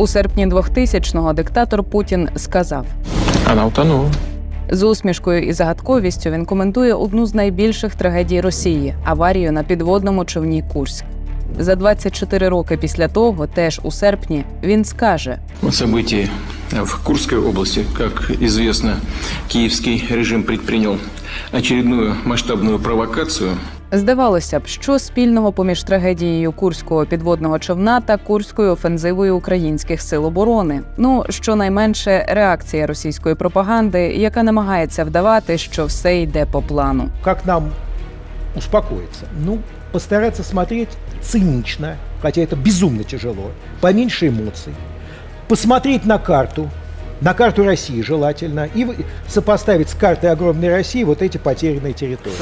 У серпні 2000-го диктатор Путін сказав. Она утонула. З усмішкою і загадковістю він коментує одну з найбільших трагедій Росії аварію на підводному човні Курськ. За 24 роки після того, теж у серпні, він скаже: события в Курской области. Как известно, киевский режим предпринял очередную масштабную провокацию. Здавалося б, що спільного поміж трагедією курського підводного човна та курською офензивою українських сил оборони. Ну щонайменше реакція російської пропаганди, яка намагається вдавати, що все йде по плану. Как нам успокоиться? Ну, постараться смотреть цинично, хотя это безумно тяжело, поменьше эмоций, посмотреть на карту, на карту России желательно, и в- сопоставить с картой огромной России вот эти потерянные территории.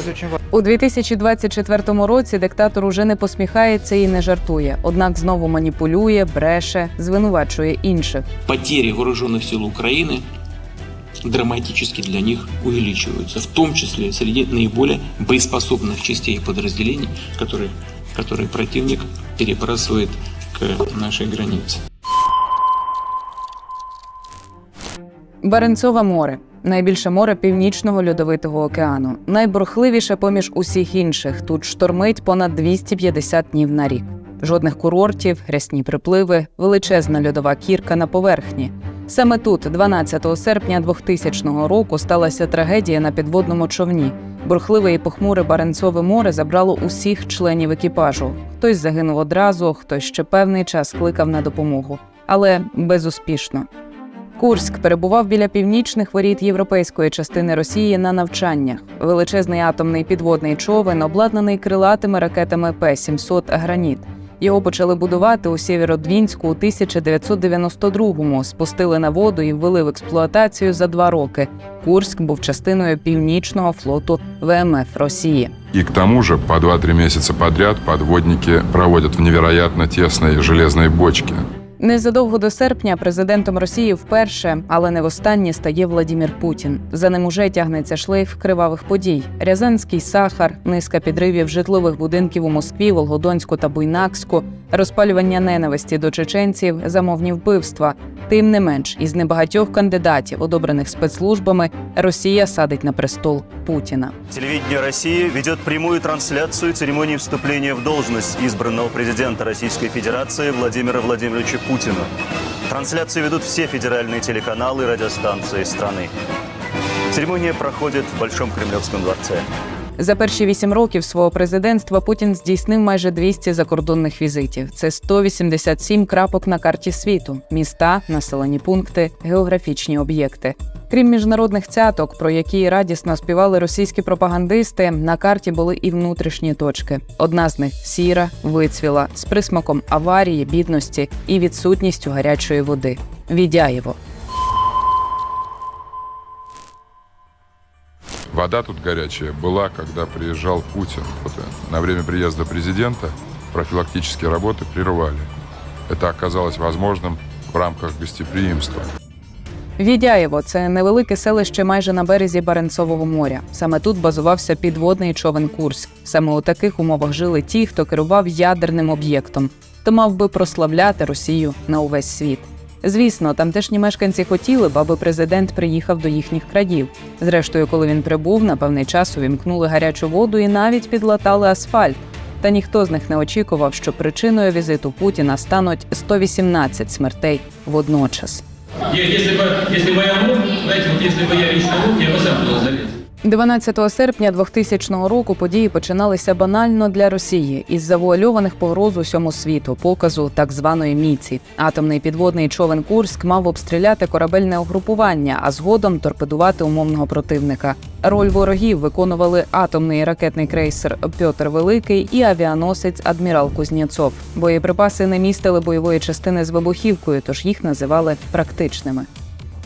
У 2024 році диктатор уже не посміхається і не жартує, однак знову маніпулює, бреше, звинувачує інших. потери вооруженных сил Украины драматически для них увеличиваются, в том числе среди наиболее боеспособных частей и подразделений, которые, которые противник перебрасывает к нашей границе. Баренцове море найбільше море північного льодовитого океану, найбурхливіше поміж усіх інших. Тут штормить понад 250 днів на рік. Жодних курортів, рясні припливи, величезна льодова кірка на поверхні. Саме тут, 12 серпня 2000 року, сталася трагедія на підводному човні. Бурхливе і похмуре Баренцове море забрало усіх членів екіпажу. Хтось загинув одразу, хтось ще певний час кликав на допомогу, але безуспішно. Курськ перебував біля північних воріт європейської частини Росії на навчаннях. Величезний атомний підводний човен, обладнаний крилатими ракетами П-700 Граніт. Його почали будувати у Сєвєродвінську у 1992-му, спустили на воду і ввели в експлуатацію за два роки. Курськ був частиною північного флоту ВМФ Росії. И к тому же по 2-3 месяца подряд подводники проводят в невероятно тесной железной бочке. Незадовго до серпня президентом Росії вперше, але не востаннє, стає Владімір Путін. За ним уже тягнеться шлейф кривавих подій: Рязанський сахар, низка підривів житлових будинків у Москві, Волгодонську та Буйнакську, розпалювання ненависті до чеченців, замовні вбивства. Тим не менш, із небагатьох кандидатів, одобрених спецслужбами, Росія садить на престол Путіна. Телевидение России ведет прямую трансляцию церемонии вступления в должность избранного президента Российской Федерации Владимира Владимировича Путина. Трансляцию ведут все федеральные телеканалы и радиостанции страны. Церемония проходит в Большом Кремлевском дворце. За перші вісім років свого президентства Путін здійснив майже 200 закордонних візитів. Це 187 крапок на карті світу: міста, населені пункти, географічні об'єкти. Крім міжнародних цяток, про які радісно співали російські пропагандисти, на карті були і внутрішні точки. Одна з них сіра, вицвіла, з присмаком аварії, бідності і відсутністю гарячої води. Відяєво. Вода тут горячая была, когда приезжал Путин. Вот, э, на время приезда президента профилактические работы прервали. Это оказалось возможным в рамках гостеприимства. Відяєво це невелике селище майже на березі Баренцового моря. Саме тут базувався підводний човен Курськ. Саме у таких умовах жили ті, хто керував ядерним об'єктом, то мав би прославляти Росію на увесь світ. Звісно, тамтешні мешканці хотіли б, аби президент приїхав до їхніх країв. Зрештою, коли він прибув, на певний час увімкнули гарячу воду і навіть підлатали асфальт. Та ніхто з них не очікував, що причиною візиту Путіна стануть 118 смертей водночас. Я, если бы, если бы я мог, знаете, вот если бы я лично мог, я бы сам туда залез. 12 серпня 2000 року події починалися банально для Росії із завуальованих погроз усьому світу, показу так званої міці. Атомний підводний човен Курськ мав обстріляти корабельне угрупування, а згодом торпедувати умовного противника. Роль ворогів виконували атомний ракетний крейсер Пьотр Великий і авіаносець Адмірал Кузнєцов. Боєприпаси не містили бойової частини з вибухівкою, тож їх називали практичними.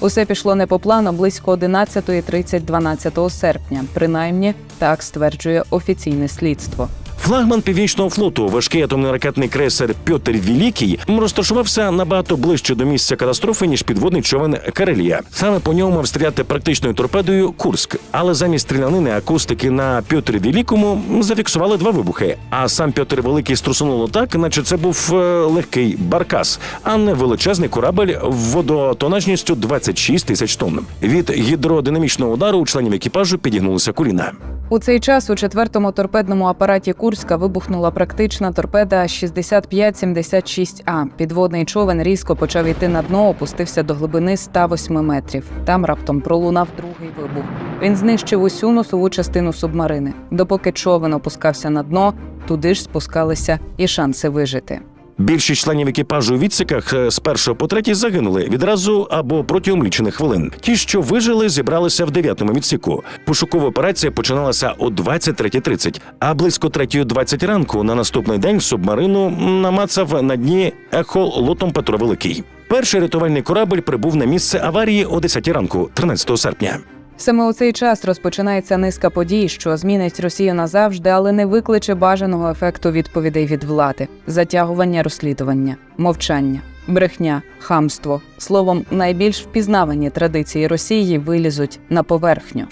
Усе пішло не по плану близько 11.30 12 серпня. Принаймні так стверджує офіційне слідство. Флагман північного флоту, важкий атомний ракетний крейсер Пьотр Великий, розташувався набагато ближче до місця катастрофи, ніж підводний човен Карелія. Саме по ньому мав стріляти практичною торпедою Курськ. Але замість стрілянини акустики на Пьотрі Великому зафіксували два вибухи. А сам Пьотр Великий струсунуло так, наче це був е, легкий баркас, а не величезний корабель водотонажністю 26 тисяч тонн. Від гідродинамічного удару у членів екіпажу підігнулися коліна. У цей час у четвертому торпедному апараті Курська вибухнула практична торпеда 6576А. Підводний човен різко почав йти на дно, опустився до глибини 108 метрів. Там раптом пролунав другий вибух. Він знищив усю носову частину субмарини. Допоки човен опускався на дно, туди ж спускалися і шанси вижити. Більшість членів екіпажу у відсіках е, з першого по третій загинули відразу або протягом лічених хвилин. Ті, що вижили, зібралися в дев'ятому відсіку. Пошукова операція починалася о 23.30, а близько 3.20 ранку на наступний день субмарину намацав на дні ехолотом Петро Великий. Перший рятувальний корабль прибув на місце аварії о 10 ранку, 13 серпня. Саме у цей час розпочинається низка подій, що змінить Росію назавжди, але не викличе бажаного ефекту відповідей від влади: затягування розслідування, мовчання, брехня, хамство. Словом, найбільш впізнавані традиції Росії вилізуть на поверхню.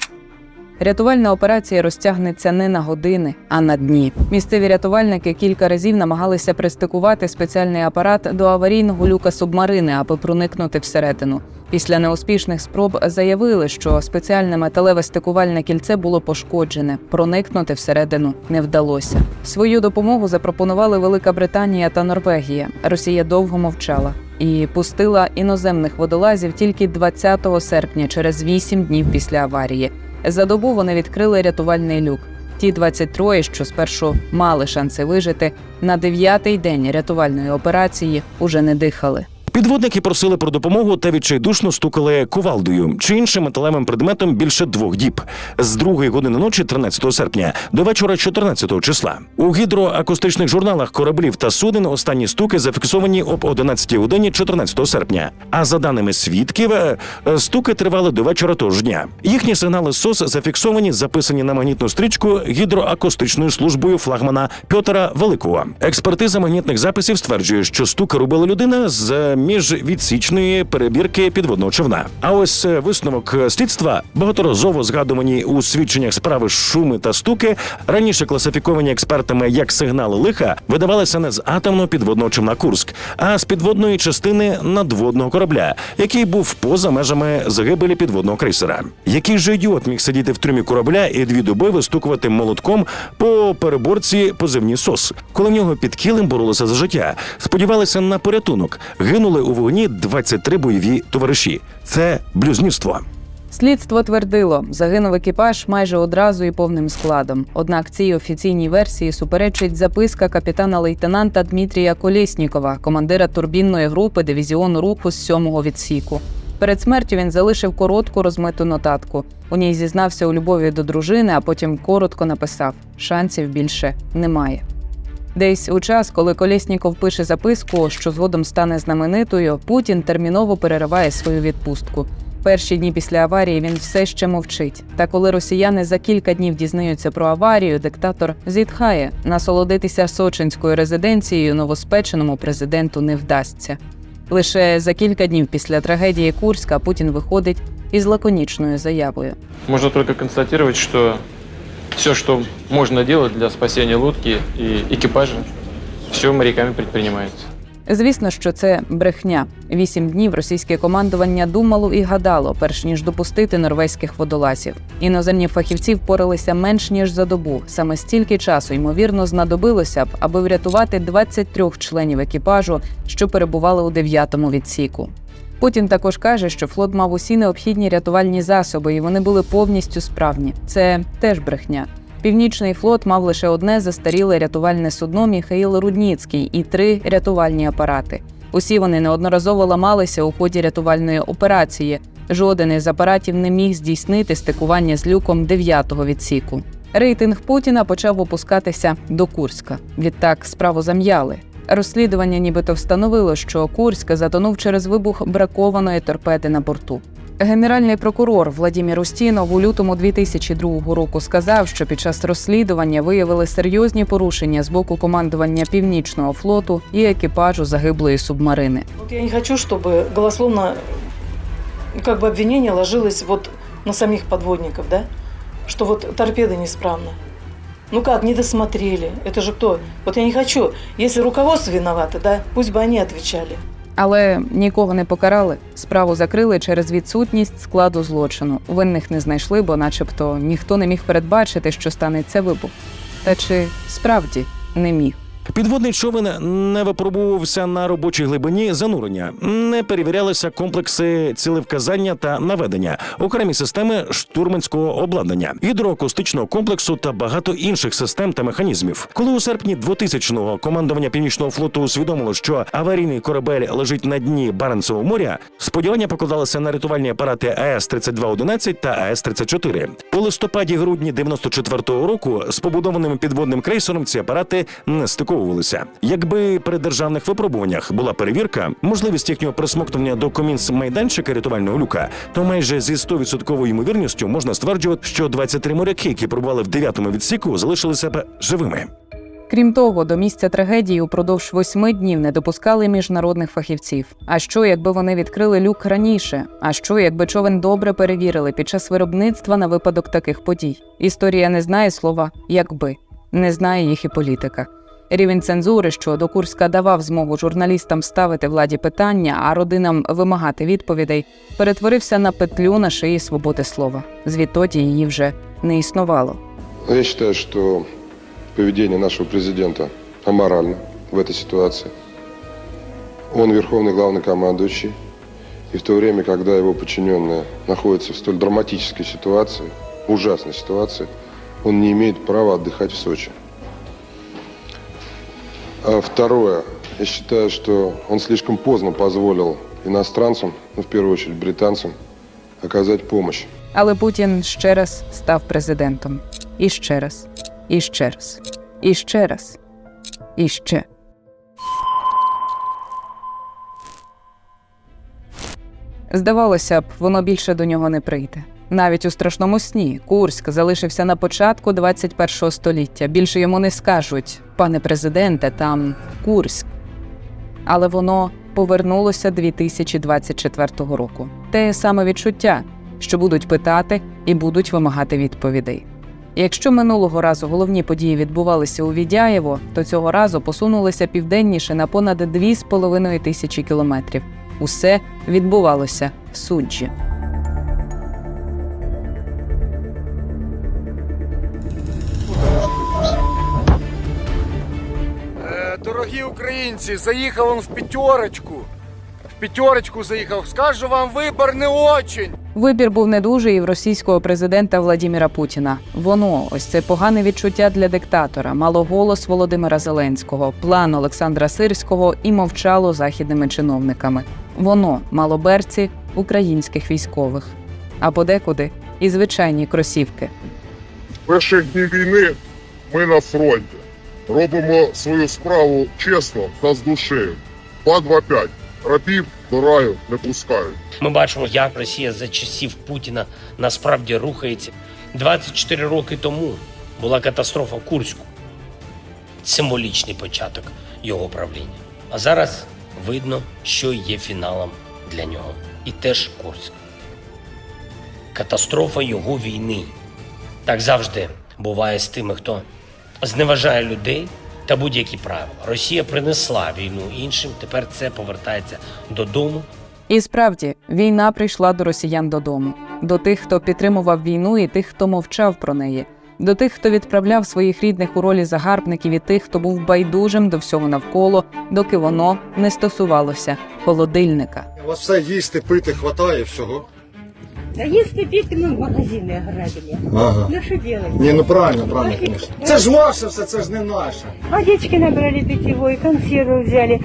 Рятувальна операція розтягнеться не на години, а на дні. Місцеві рятувальники кілька разів намагалися пристикувати спеціальний апарат до аварійного люка субмарини, аби проникнути всередину. Після неуспішних спроб заявили, що спеціальне металеве стикувальне кільце було пошкоджене. Проникнути всередину не вдалося. Свою допомогу запропонували Велика Британія та Норвегія. Росія довго мовчала і пустила іноземних водолазів тільки 20 серпня, через 8 днів після аварії. За добу вони відкрили рятувальний люк. Ті 23, що спершу мали шанси вижити, на дев'ятий день рятувальної операції уже не дихали. Підводники просили про допомогу та відчайдушно стукали кувалдою чи іншим металевим предметом більше двох діб з другої години ночі, 13 серпня, до вечора 14 числа. У гідроакустичних журналах кораблів та суден останні стуки зафіксовані об 11 годині 14 серпня. А за даними свідків, е, стуки тривали до вечора того ж дня. Їхні сигнали СОС зафіксовані, записані на магнітну стрічку гідроакустичною службою флагмана Пьотера Великого. Експертиза магнітних записів стверджує, що стуки робила людина з міжвідсічної перебірки підводного човна. А ось е, висновок слідства, багаторазово згадувані у свідченнях справи шуми та стуки, раніше класифіковані експертами як сигнали лиха, видавалися не з атомного підводного човна Курськ, а з підводної частини надводного корабля, який був поза межами загибелі підводного крейсера. Який же ідіот міг сидіти в трюмі корабля і дві доби вистукувати молотком по переборці позивні сос, коли в нього під кілем боролися за життя, сподівалися на порятунок, гинули у вогні 23 бойові товариші. Це блюзнірство. Слідство твердило, загинув екіпаж майже одразу і повним складом. Однак цій офіційній версії суперечить записка капітана-лейтенанта Дмитрія Колєснікова, командира турбінної групи дивізіону руху з сьомого відсіку. Перед смертю він залишив коротку розмиту нотатку. У ній зізнався у любові до дружини, а потім коротко написав: шансів більше немає. Десь у час, коли Колєсніков пише записку, що згодом стане знаменитою, Путін терміново перериває свою відпустку. Перші дні після аварії він все ще мовчить. Та коли росіяни за кілька днів дізнаються про аварію, диктатор зітхає. Насолодитися сочинською резиденцією новоспеченому президенту не вдасться. Лише за кілька днів після трагедії Курська Путін виходить із лаконічною заявою. Можно только констатировать, что все, что можно делать для спасения лодки и экипажа, все моряками предпринимается. Звісно, що це брехня. Вісім днів російське командування думало і гадало, перш ніж допустити норвезьких водолазів. Іноземні фахівці впоралися менш ніж за добу. Саме стільки часу ймовірно знадобилося б, аби врятувати 23 членів екіпажу, що перебували у дев'ятому відсіку. Путін також каже, що флот мав усі необхідні рятувальні засоби, і вони були повністю справні. Це теж брехня. Північний флот мав лише одне застаріле рятувальне судно Міхаїл Рудніцький і три рятувальні апарати. Усі вони неодноразово ламалися у ході рятувальної операції. Жоден із апаратів не міг здійснити стикування з люком дев'ятого відсіку. Рейтинг Путіна почав опускатися до Курська. Відтак справу зам'яли. Розслідування нібито встановило, що Курськ затонув через вибух бракованої торпеди на борту. Генеральний прокурор Владімір Устінов у лютому 2002 року сказав, що під час розслідування виявили серйозні порушення з боку командування Північного флоту і екіпажу загиблої субмарини. Вот я не хочу, чтобы голословно ну, как бы обвинение ложилось вот на самих подводников, да? Что вот торпеды неисправны. Ну как, не досмотрели. Это же кто? Вот я не хочу. Если руководство виновато, да, пусть бы они отвечали. Але нікого не покарали. Справу закрили через відсутність складу злочину. Винних не знайшли, бо, начебто, ніхто не міг передбачити, що станеться вибух. Та чи справді не міг? Підводний човен не випробовувався на робочій глибині занурення, не перевірялися комплекси цілевказання та наведення, окремі системи штурманського обладнання, гідроакустичного комплексу та багато інших систем та механізмів. Коли у серпні 2000-го командування північного флоту усвідомило, що аварійний корабель лежить на дні Баренцевого моря, сподівання покладалися на рятувальні апарати АЕС 3211 та АЕС 34 У листопаді-грудні 94-го року з побудованим підводним крейсером ці апарати не стиковувалися. Якби при державних випробуваннях була перевірка, можливість їхнього присмоктування до комінс майданчика рятувального люка, то майже зі 100% ймовірністю можна стверджувати, що 23 моряки, які пробували в 9-му відсіку, залишили себе живими. Крім того, до місця трагедії упродовж восьми днів не допускали міжнародних фахівців. А що, якби вони відкрили люк раніше? А що, якби човен добре перевірили під час виробництва на випадок таких подій? Історія не знає слова якби, не знає їх і політика. Рівень цензури, що до Курська давав змогу журналістам ставити владі питання, а родинам вимагати відповідей, перетворився на петлю на шиї свободи слова. Звідтоді її вже не існувало. Я считаю, что поведение нашего президента аморально в этой ситуации. Он верховный главнокомандующий, и в то время, когда его подчиненные находятся в столь драматической ситуации, ужасной ситуации, он не имеет права отдыхать в Сочи. Второе, я считаю, что он слишком поздно позволил иностранцам, ну, в первую очередь британцам, оказать помощь. Але Путін ще раз став президентом. І ще раз, і ще раз, і ще раз, і ще. Здавалося б, воно більше до нього не прийде. Навіть у страшному сні Курськ залишився на початку 21-го століття. Більше йому не скажуть, пане президенте, там Курськ. Але воно повернулося 2024 року. Те саме відчуття, що будуть питати і будуть вимагати відповідей. Якщо минулого разу головні події відбувалися у Відяєво, то цього разу посунулися південніше на понад 2,5 тисячі кілометрів. Усе відбувалося в суджі. Дорогі українці, заїхав він в п'ятерочку. В п'ятерочку заїхав. Скажу вам, вибор не очень. Вибір був не дуже і в російського президента Владіміра Путіна. Воно, ось це погане відчуття для диктатора, мало голос Володимира Зеленського, план Олександра Сирського і мовчало західними чиновниками. Воно мало берці українських військових, а подекуди і звичайні кросівки. перших днів війни ми на фронті. Робимо свою справу чесно та з душею. 2-2-5. Рабів до раю не пускають. Ми бачимо, як Росія за часів Путіна насправді рухається. 24 роки тому була катастрофа в Курську. Символічний початок його правління. А зараз видно, що є фіналом для нього. І теж Курськ. Катастрофа його війни. Так завжди буває з тими, хто зневажає людей та будь-які правила. Росія принесла війну іншим, тепер це повертається додому І справді, війна прийшла до росіян додому, до тих, хто підтримував війну, і тих, хто мовчав про неї, до тих, хто відправляв своїх рідних у ролі загарбників, і тих, хто був байдужим до всього навколо, доки воно не стосувалося холодильника. У вас все їсти, пити хватає всього. А если пить, мы магазины ограбили. Ага. Ну что делать? Ні, ну правильно, правильно, звісно. Це ж ваше все, це ж не наше. Водички набрали питьевой, консервы взяли.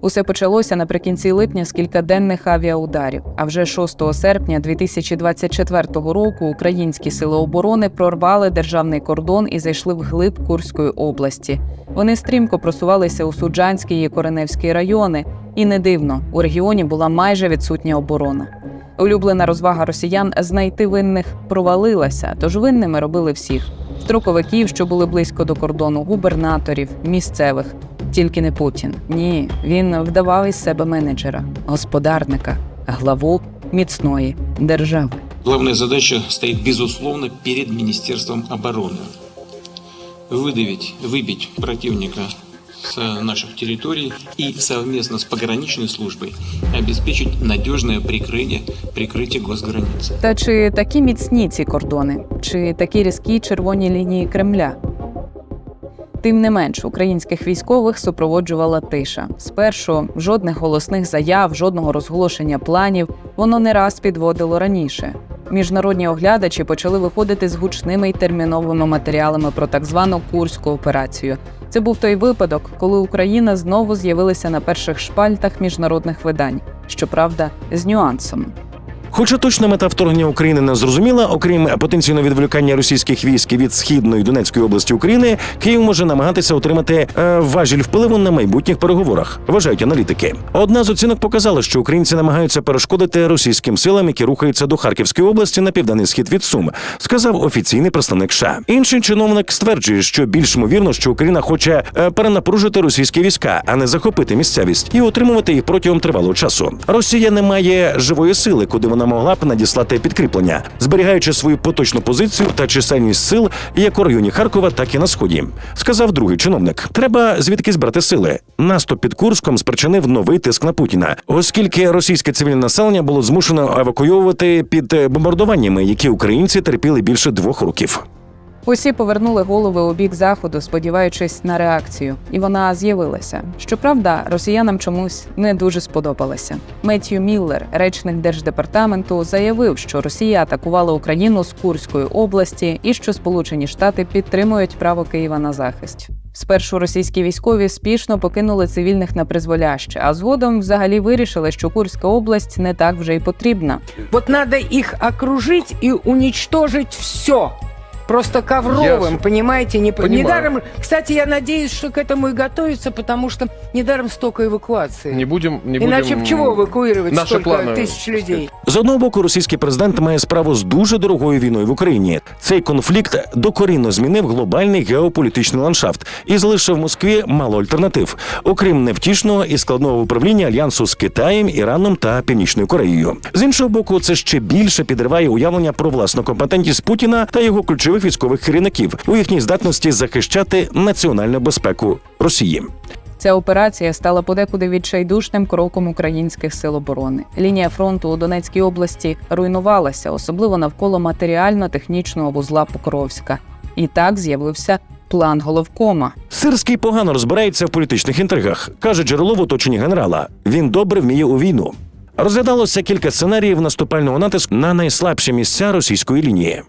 Усе почалося наприкінці липня з кількаденних авіаударів. А вже 6 серпня 2024 року українські сили оборони прорвали державний кордон і зайшли вглиб Курської області. Вони стрімко просувалися у Суджанський і Кореневський райони, і не дивно, у регіоні була майже відсутня оборона. Улюблена розвага росіян знайти винних провалилася, тож винними робили всіх строковиків, що були близько до кордону, губернаторів, місцевих. Тільки не Путін. Ні, він вдавав із себе менеджера, господарника, главу міцної держави. Главная задача стоит, безусловно, перед Министерством обороны. Выдавить, выбить противника с наших территорий и совместно с пограничной службой обеспечить надежное прикрытие, прикрытие госграницы. Та чи такі міцні ці кордони, чи такі різкі червоні лінії Кремля? Тим не менш, українських військових супроводжувала тиша. Спершу жодних голосних заяв, жодного розголошення планів воно не раз підводило раніше. Міжнародні оглядачі почали виходити з гучними й терміновими матеріалами про так звану курську операцію. Це був той випадок, коли Україна знову з'явилася на перших шпальтах міжнародних видань, щоправда, з нюансом. Хоча точна мета вторгнення України не зрозуміла, окрім потенційного відволікання російських військ від східної Донецької області України, Київ може намагатися отримати е, важіль впливу на майбутніх переговорах, вважають аналітики. Одна з оцінок показала, що українці намагаються перешкодити російським силам, які рухаються до Харківської області на південний схід від Сум, сказав офіційний представник США. Інший чиновник стверджує, що більш ймовірно, що Україна хоче е, перенапружити російські війська, а не захопити місцевість і утримувати їх протягом тривалого часу. Росія не має живої сили, куди вона могла б надіслати підкріплення, зберігаючи свою поточну позицію та чисельність сил як у районі Харкова, так і на сході. Сказав другий чиновник: треба звідки збрати сили. Наступ під Курском спричинив новий тиск на Путіна, оскільки російське цивільне населення було змушено евакуйовувати під бомбардуваннями, які українці терпіли більше двох років. Усі повернули голови у бік заходу, сподіваючись на реакцію, і вона з'явилася. Щоправда, росіянам чомусь не дуже сподобалася. Меттью Міллер, речник держдепартаменту, заявив, що Росія атакувала Україну з Курської області і що Сполучені Штати підтримують право Києва на захист. Спершу російські військові спішно покинули цивільних на призволяще, а згодом взагалі вирішили, що Курська область не так вже й потрібна. Вот надо их окружить и уничтожить все. Просто ковровым, Я понимаете? Не, по- понимаю. недаром, кстати, я надеюсь, что к этому и готовится, потому что недаром столько эвакуации. Не будем, не Иначе будем б чего эвакуировать наши столько планы, тысяч людей? З одного боку, російський президент має справу з дуже дорогою війною в Україні. Цей конфлікт докорінно змінив глобальний геополітичний ландшафт і залишив Москві мало альтернатив, окрім невтішного і складного управління альянсу з Китаєм, Іраном та Північною Кореєю. З іншого боку, це ще більше підриває уявлення про власну компетентність Путіна та його ключових військових керівників у їхній здатності захищати національну безпеку Росії. Ця операція стала подекуди відчайдушним кроком українських сил оборони. Лінія фронту у Донецькій області руйнувалася, особливо навколо матеріально-технічного вузла Покровська. І так з'явився план головкома. Сирський погано розбирається в політичних інтригах, каже джерело в оточенні генерала. Він добре вміє у війну. Розглядалося кілька сценаріїв наступального натиску на найслабші місця російської лінії.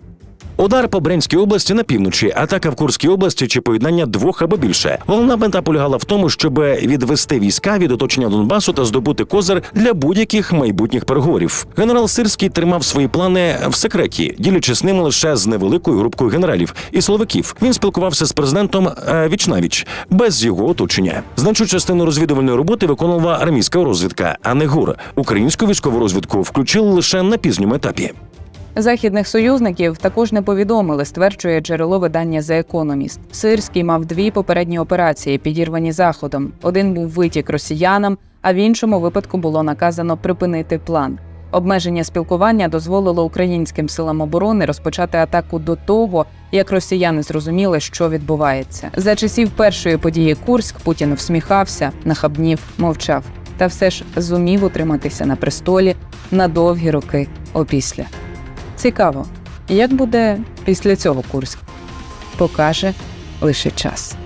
Удар по Брянській області на півночі, атака в Курській області чи поєднання двох або більше. Головна мета полягала в тому, щоб відвести війська від оточення Донбасу та здобути козир для будь-яких майбутніх переговорів. Генерал Сирський тримав свої плани в секреті, ділячись ними лише з невеликою групкою генералів і силовиків. Він спілкувався з президентом е, вічнавіч без його оточення. Значну частину розвідувальної роботи виконувала армійська розвідка, а не ГУР. Українську військову розвідку включили лише на пізньому етапі. Західних союзників також не повідомили, стверджує джерело видання The Economist. Сирський мав дві попередні операції, підірвані заходом. Один був витік росіянам, а в іншому випадку було наказано припинити план. Обмеження спілкування дозволило українським силам оборони розпочати атаку до того, як росіяни зрозуміли, що відбувається. За часів першої події Курськ Путін всміхався, нахабнів, мовчав, та все ж зумів утриматися на престолі на довгі роки опісля. Цікаво, як буде після цього Курськ? Покаже лише час.